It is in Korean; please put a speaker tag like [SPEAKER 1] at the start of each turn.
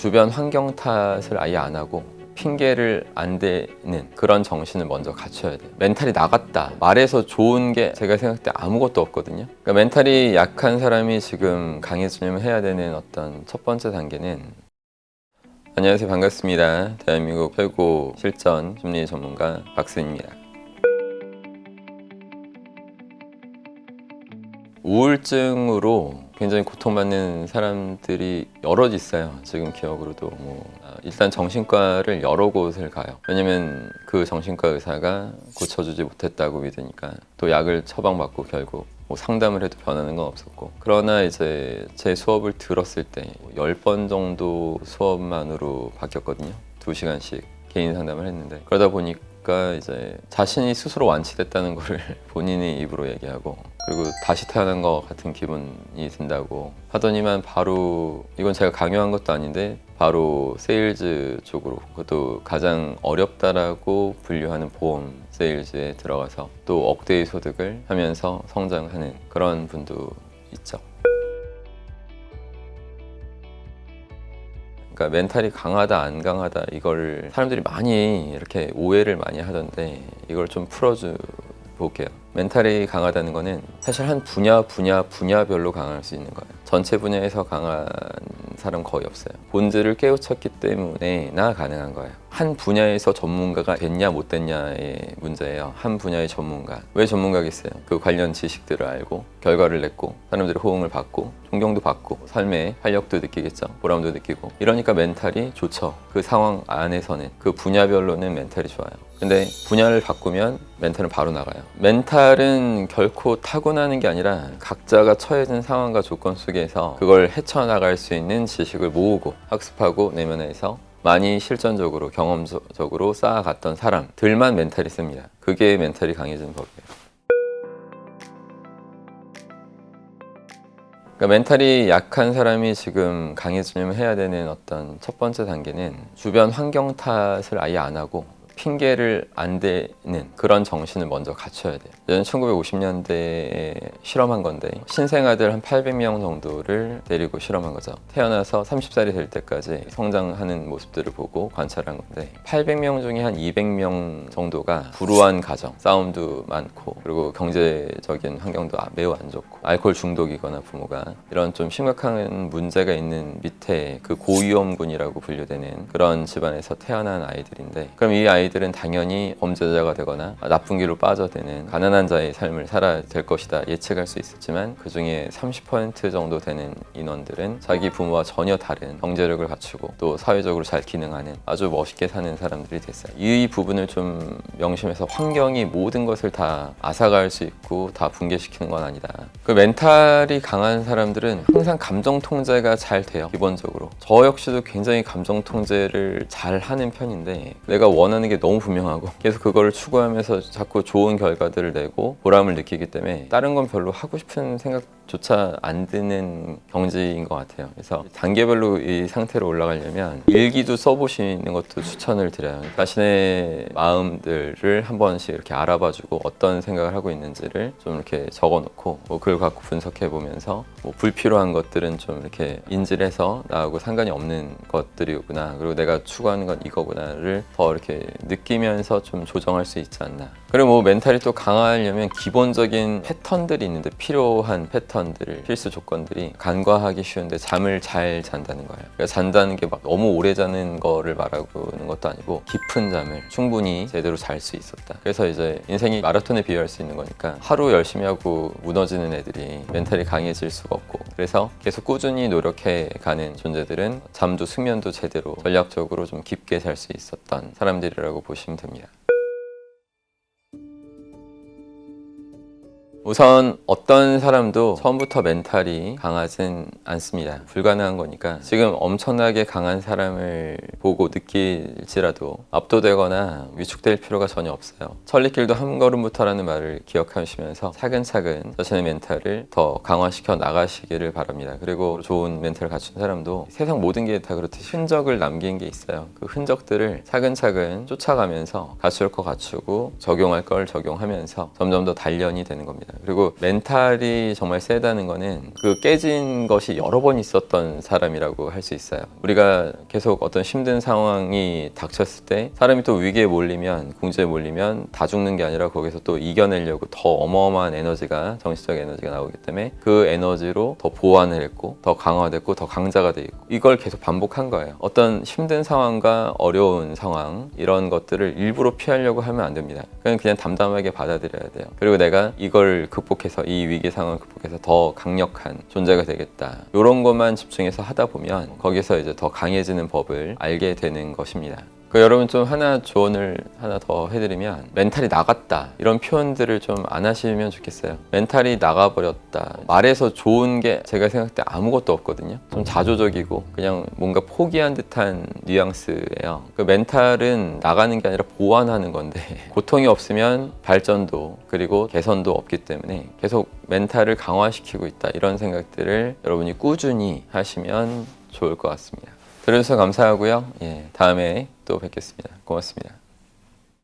[SPEAKER 1] 주변 환경 탓을 아예 안 하고 핑계를 안 대는 그런 정신을 먼저 갖춰야 돼요. 멘탈이 나갔다. 말해서 좋은 게 제가 생각할 때 아무것도 없거든요. 그러니까 멘탈이 약한 사람이 지금 강해지려면 해야 되는 어떤 첫 번째 단계는 안녕하세요. 반갑습니다. 대한민국 최고 실전 심리 전문가 박수입니다. 우울증으로 굉장히 고통받는 사람들이 여럿 있어요. 지금 기억으로도 뭐 아, 일단 정신과를 여러 곳을 가요. 왜냐면 그 정신과 의사가 고쳐주지 못했다고 믿으니까 또 약을 처방받고 결국 뭐 상담을 해도 변하는 건 없었고 그러나 이제 제 수업을 들었을 때 10번 정도 수업만으로 바뀌었거든요. 2시간씩 개인 상담을 했는데 그러다 보니까 이제 자신이 스스로 완치됐다는 거를 본인의 입으로 얘기하고 그리고 다시 태어난 것 같은 기분이 든다고 하더니만 바로 이건 제가 강요한 것도 아닌데 바로 세일즈 쪽으로 그것도 가장 어렵다라고 분류하는 보험 세일즈에 들어가서 또 억대의 소득을 하면서 성장하는 그런 분도 있죠. 그러니까 멘탈이 강하다 안 강하다 이걸 사람들이 많이 이렇게 오해를 많이 하던데 이걸 좀 풀어주 볼게요. 멘탈이 강하다는 거는 사실 한 분야 분야 분야별로 강할 수 있는 거예요. 전체 분야에서 강한 사람 거의 없어요. 본질을 깨우쳤기 때문에 나 가능한 거예요. 한 분야에서 전문가가 됐냐 못 됐냐의 문제예요. 한 분야의 전문가. 왜 전문가겠어요? 그 관련 지식들을 알고 결과를 냈고 사람들의 호응을 받고 존경도 받고 삶의 활력도 느끼겠죠. 보람도 느끼고 이러니까 멘탈이 좋죠. 그 상황 안에서는 그 분야별로는 멘탈이 좋아요. 근데 분야를 바꾸면 멘탈은 바로 나가요. 멘탈은 결코 타고나는 게 아니라 각자가 처해진 상황과 조건 속에서 그걸 헤쳐나갈 수 있는 지식을 모으고 학습하고 내면에서 많이 실전적으로 경험적으로 쌓아갔던 사람들만 멘탈이 씁니다. 그게 멘탈이 강해지는 법이에요. 그러니까 멘탈이 약한 사람이 지금 강해지려면 해야 되는 어떤 첫 번째 단계는 주변 환경 탓을 아예 안 하고 핑계를 안 대는 그런 정신을 먼저 갖춰야 돼요. 저는 1950년대에 실험한 건데 신생아들 한 800명 정도를 데리고 실험한 거죠. 태어나서 30살이 될 때까지 성장하는 모습들을 보고 관찰한 건데 800명 중에 한 200명 정도가 불우한 가정, 싸움도 많고 그리고 경제적인 환경도 아- 매우 안 좋고 알코올 중독이거나 부모가 이런 좀 심각한 문제가 있는 밑에 그 고위험군이라고 분류되는 그런 집안에서 태어난 아이들인데 그럼 이 아이 들은 당연히 범죄자가 되거나 나쁜 길로 빠져드는 가난한 자의 삶을 살아야 될 것이다 예측할 수 있었지만 그 중에 30% 정도 되는 인원들은 자기 부모와 전혀 다른 경제력을 갖추고 또 사회적으로 잘 기능하는 아주 멋있게 사는 사람들이 됐어요. 이 부분을 좀 명심해서 환경이 모든 것을 다 앗아갈 수 있고 다 붕괴시키는 건 아니다. 그 멘탈이 강한 사람들은 항상 감정 통제가 잘 돼요. 기본적으로. 저 역시도 굉장히 감정 통제를 잘 하는 편인데 내가 원하는 게 너무 분명하고 계속 그거를 추구하면서 자꾸 좋은 결과들을 내고 보람을 느끼기 때문에 다른 건 별로 하고 싶은 생각 조차 안 드는 경지인 것 같아요. 그래서 단계별로 이 상태로 올라가려면 일기도 써보시는 것도 추천을 드려요. 자신의 마음들을 한 번씩 이렇게 알아봐주고 어떤 생각을 하고 있는지를 좀 이렇게 적어놓고 뭐 그걸 갖고 분석해 보면서 뭐 불필요한 것들은 좀 이렇게 인지를 해서 나하고 상관이 없는 것들이구나 그리고 내가 추구하는 건 이거구나를 더 이렇게 느끼면서 좀 조정할 수 있지 않나 그리고 뭐 멘탈이 또 강하려면 기본적인 패턴들이 있는데 필요한 패턴 들 필수 조건들이 간과하기 쉬운데 잠을 잘 잔다는 거예요 그러니까 잔다는 게 막 너무 오래 자는 거를 말하고는 것도 아니고 깊은 잠을 충분히 제대로 잘 수 있었다 그래서 이제 인생이 마라톤에 비유할 수 있는 거니까 하루 열심히 하고 무너지는 애들이 멘탈이 강해질 수가 없고 그래서 계속 꾸준히 노력해 가는 존재들은 잠도 숙면도 제대로 전략적으로 좀 깊게 잘 수 있었던 사람들이라고 보시면 됩니다. 우선 어떤 사람도 처음부터 멘탈이 강하진 않습니다. 불가능한 거니까 지금 엄청나게 강한 사람을 보고 느낄지라도 압도되거나 위축될 필요가 전혀 없어요. 천리길도 한 걸음부터라는 말을 기억하시면서 차근차근 자신의 멘탈을 더 강화시켜 나가시기를 바랍니다. 그리고 좋은 멘탈을 갖춘 사람도 세상 모든 게 다 그렇듯이 흔적을 남긴 게 있어요. 그 흔적들을 차근차근 쫓아가면서 갖출 거 갖추고 적용할 걸 적용하면서 점점 더 단련이 되는 겁니다. 그리고 멘탈이 정말 세다는 거는 그 깨진 것이 여러 번 있었던 사람이라고 할 수 있어요. 우리가 계속 어떤 힘든 상황이 닥쳤을 때 사람이 또 위기에 몰리면 궁지에 몰리면 다 죽는 게 아니라 거기서 또 이겨내려고 더 어마어마한 에너지가 정신적 에너지가 나오기 때문에 그 에너지로 더 보완을 했고 더 강화됐고 더 강자가 돼 있고 이걸 계속 반복한 거예요. 어떤 힘든 상황과 어려운 상황 이런 것들을 일부러 피하려고 하면 안 됩니다. 그냥 그냥 담담하게 받아들여야 돼요. 그리고 내가 이걸 극복해서 이 위기 상황을 극복해서 더 강력한 존재가 되겠다. 이런 것만 집중해서 하다 보면 거기서 이제 더 강해지는 법을 알게 되는 것입니다. 그 여러분 좀 하나 조언을 하나 더 해드리면 멘탈이 나갔다 이런 표현들을 좀 안 하시면 좋겠어요. 멘탈이 나가버렸다 말에서 좋은 게 제가 생각할 때 아무것도 없거든요. 좀 자조적이고 그냥 뭔가 포기한 듯한 뉘앙스예요. 그 멘탈은 나가는 게 아니라 보완하는 건데 고통이 없으면 발전도 그리고 개선도 없기 때문에 계속 멘탈을 강화시키고 있다 이런 생각들을 여러분이 꾸준히 하시면 좋을 것 같습니다. 들어주셔서 감사하고요. 예, 다음에 또 뵙겠습니다. 고맙습니다.